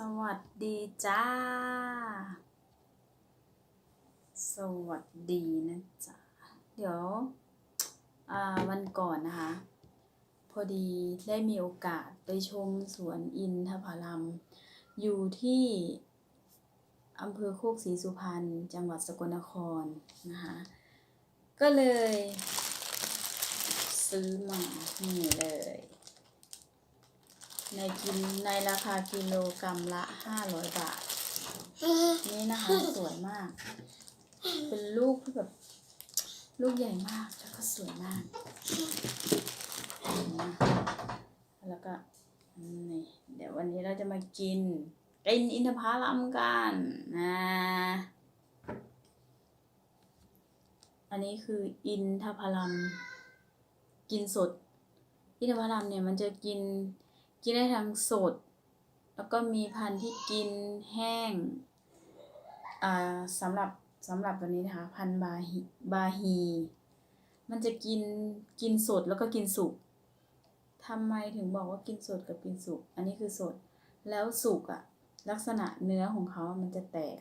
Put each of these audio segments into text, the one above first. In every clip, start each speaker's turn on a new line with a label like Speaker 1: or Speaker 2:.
Speaker 1: สวัสดีจ้า สวัสดีนะจ๊ะ เดี๋ยวอ่าวันก่อนนะคะ พอดีได้มีโอกาสไปชมสวนอินทผลัม อยู่ที่อำเภอโคกศรีสุพรรณ จังหวัดสกลนครนะคะ ก็เลย ซื้อมานี่เลย ในกินในราคากิโลกรัมละ500บาท นี่นะคะสวยมาก เป็นลูกที่แบบ ลูกใหญ่มากแล้วก็สวยมากนะแล้วก็นี่เดี๋ยววันนี้เราจะมากินกินอินทผลัมกันนะอันนี้คืออินทผลัมกินสด อินทผลัมเนี่ยมันจะกิน กินได้ทั้งสด แล้วก็มีพันธุ์ที่กินแห้งอ่าสำหรับสำหรับตัวนี้นะคะพันธุ์บาฮีบาฮี มันจะกินกินสดแล้วก็กินสุกทำไมถึงบอกว่ากินสดกับกินสุก อันนี้คือสด แล้วสุกอะลักษณะเนื้อของเขามันจะแตก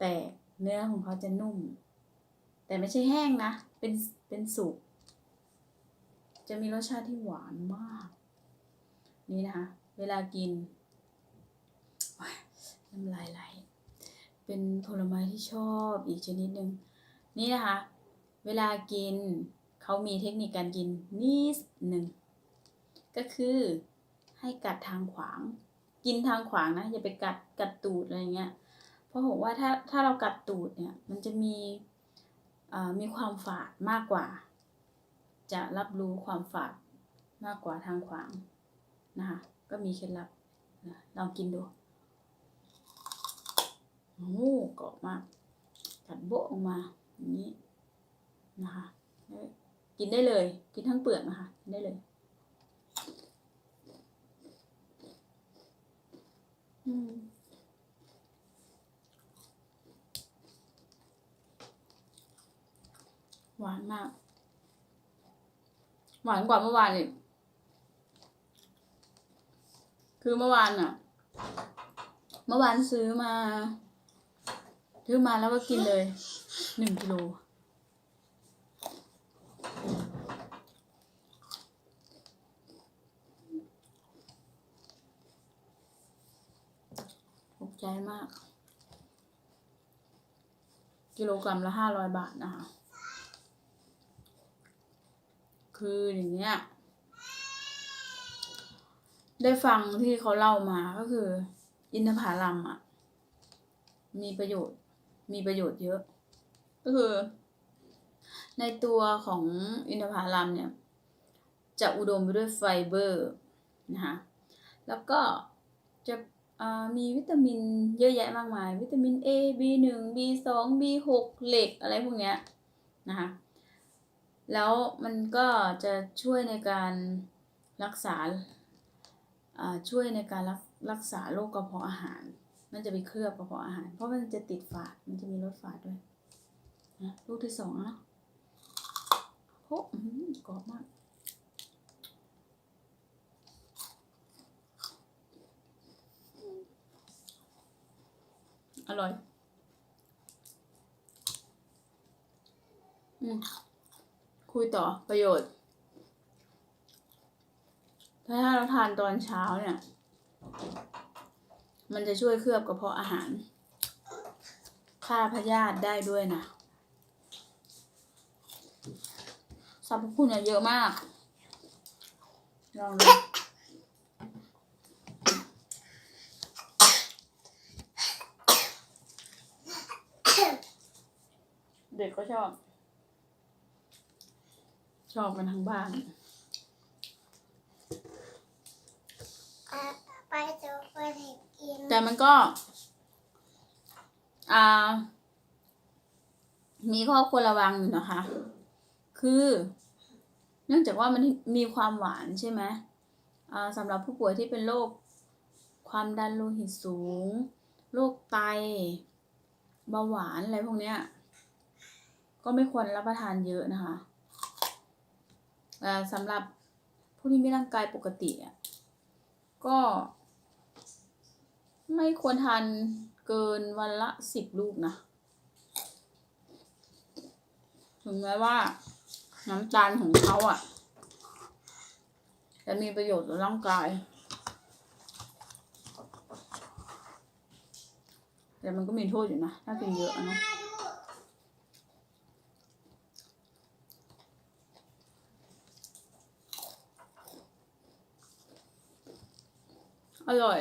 Speaker 1: แตกเนื้อของเขาจะนุ่ม แต่ไม่ใช่แห้งนะ เป็นเป็นสุก จะมีรสชาติที่หวานมาก นี่นะคะ เวลากินน้ำลายไหลเป็นผลไม้ที่ชอบอีกชนิดหนึ่งนี่นะคะ เวลากินเขามีเทคนิคการกินนิดหนึ่งก็คือให้กัดทางขวาง กินทางขวางนะอย่าไปกัดกัดตูดอะไรเงี้ยเพราะผมว่าถ้าถ้าเรากัดตูดเนี่ยมันจะมีมีความฝาดมากกว่า จะรับรู้ความฝาดมากกว่าทางขวาง นะคะ ก็มีเคล็ดลับนะลองกินดูโอ้กรอบมากกัดโบะออกมาอย่างนี้นะคะกินได้เลย กินทั้งเปลือกนะคะกินได้เลยอืมหวานมาก หวานกว่าเมื่อวานอีก คือเมื่อวานอะเมื่อวานซื้อมาซื้อมาแล้วก็กินเลยหนึ่งกิโลถูกใจมาก กิโลกรัมละห้าร้อยบาทนะคะ คืออย่างเงี้ย ได้ฟังที่เขาเล่ามาก็คือ อินทผลัมอะ มีประโยชน์ มีประโยชน์เยอะ ก็คือ ในตัวของอินทผลัมเนี่ย จะอุดมไปด้วยไฟเบอร์นะคะแล้วก็จะมีวิตามินเยอะแยะมากมาย วิตามิน A B1 B2 B6 เหล็กอะไรพวกเนี้ยนะคะแล้วมันก็จะช่วยในการรักษา ช่วยในการรักรักษาโรคกระเพาะอาหาร มันจะไปเคลือบกระเพาะอาหาร เพราะมันจะติดฝาด มันจะมีรสฝาดด้วยนะลูกที่สองแล้วนะโอ้อื้อหือกรอบมาก อร่อย อืมคุยต่อประโยชน์ ถ้าเราทานตอนเช้าเนี่ย มันจะช่วยเคลือบกระเพาะอาหารฆ่าพยาธิได้ด้วยนะสรรพคุณเนี่ยเยอะมาก ลองดูเด็กก็ชอบ ชอบกันทั้งบ้าน
Speaker 2: อะไปจะไปไหนกิน
Speaker 1: แต่มันก็ อ่า มีข้อควรระวังอยู่นะคะ คือ เนื่องจากว่ามันมีความหวานใช่ไหมอ่าสำหรับผู้ป่วยที่เป็นโรคความดันโลหิตสูง โรคไต เบาหวานอะไรพวกเนี้ย ก็ไม่ควรรับประทานเยอะนะคะสำหรับผู้ที่มีร่างกายปกติอะก็ ไม่ควรทานเกินวันละสิบลูกนะ ถึงแม้ว่า น้ำตาลของเขาอะ่ะ จะมีประโยชน์ต่อร่างกาย แต่มันก็มีโทษอยู่นะ ถ้ากินเยอะนะอร่อย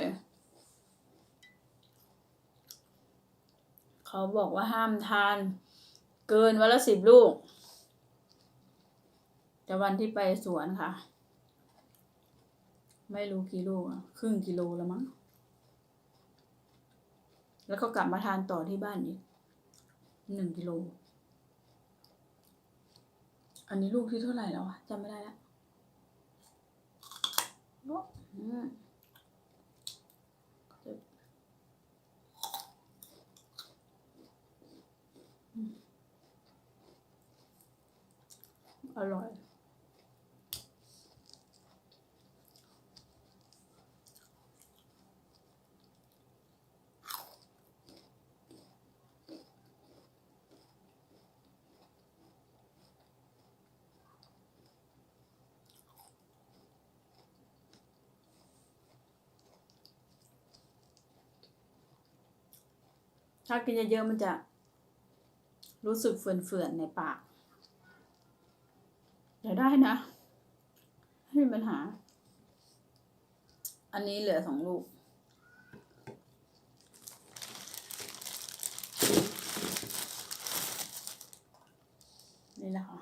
Speaker 1: เขาบอกว่าห้ามทาน เกินวันละสิบลูก แต่วันที่ไปสวนค่ะ ไม่รู้กี่ลูกครึ่งกิโลแล้วมั้ง แล้วก็กลับมาทานต่อที่บ้านอีกหนึ่งกิโล อันนี้ลูกที่เท่าไหร่แล้วอะจำไม่ได้แล้วโอ้ อร่อย ถ้ากินเยอะๆมันจะรู้สึกเฟื่อนๆในปาก เดี๋ยวได้นะไม่มีปัญหา อันนี้เหลือสองลูก นี่นะคะ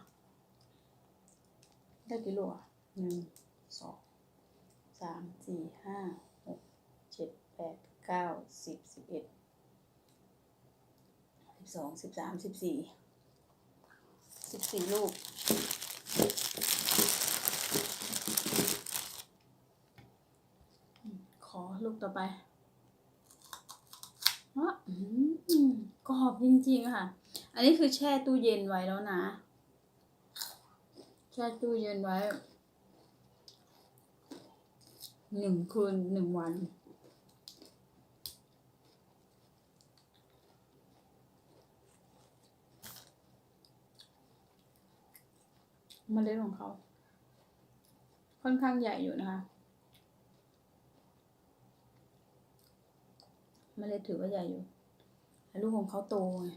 Speaker 1: ได้กี่ลูกอะหนึ่งสองสามสี่ห้าหกเจ็ดแปดเก้าสิบสิบเอ็ดสิบสองสิบสามสิบสี่สิบสี่ลูก ขอลูก ต่อไปอะอืมกรอบจริงๆค่ะ อันนี้คือแช่ตู้เย็นไว้แล้วนะ แช่ตู้เย็นไว้หนึ่งคืนหนึ่งวันเมล็ดของเขา ค่อนข้างใหญ่อยู่นะคะ เมล็ดถือว่าใหญ่อยู่แต่ลูกของเขาโตไง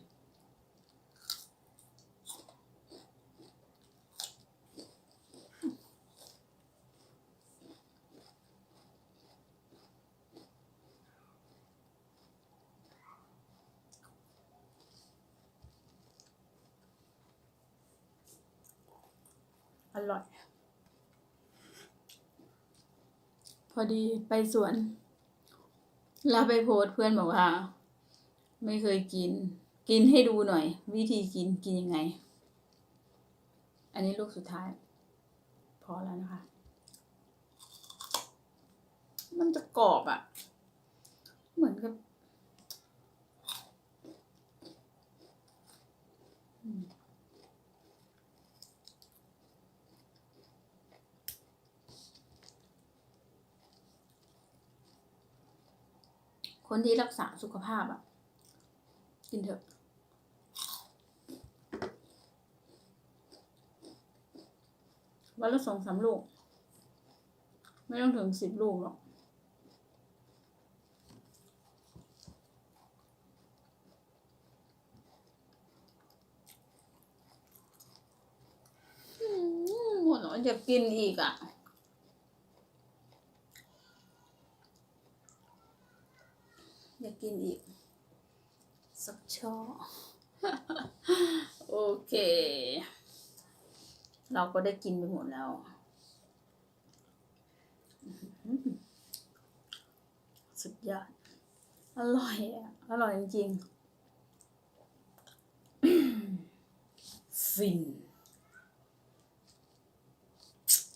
Speaker 1: อร่อย พอดีไปสวน แล้วไปโพสเพื่อนบอกว่า ไม่เคยกิน กินให้ดูหน่อย วิธีกินกินยังไง อันนี้ลูกสุดท้าย พอแล้วนะคะ มันจะกรอบอะ่ะ เหมือนกับอืม คนที่รักษาสุขภาพอะ่ะ กินเถอะ วันละสองสามลูก ไม่ต้องถึงสิบลูกหรอกอืมหัวหนอนจะกินอีกอะ อยากกินอีก สักช่อ โอเค เราก็ได้กินไปหมดแล้วอื้อหือสุดยอด อร่อยอะ อร่อยจริงๆฟิน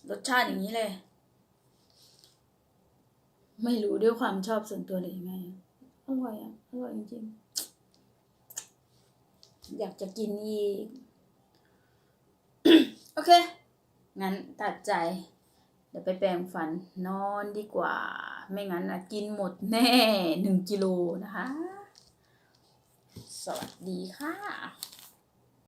Speaker 1: รสชาติอย่างนี้เลย ไม่รู้ด้วยความชอบส่วนตัวหรือยังไง อร่อยอะ อร่อยจริงๆ อยากจะกินอีก โอเค งั้นตัดใจ เดี๋ยวไปแปรงฟันนอนดีกว่า ไม่งั้นนะกินหมดแน่หนึ่งกิโลนะคะ สวัสดีค่ะ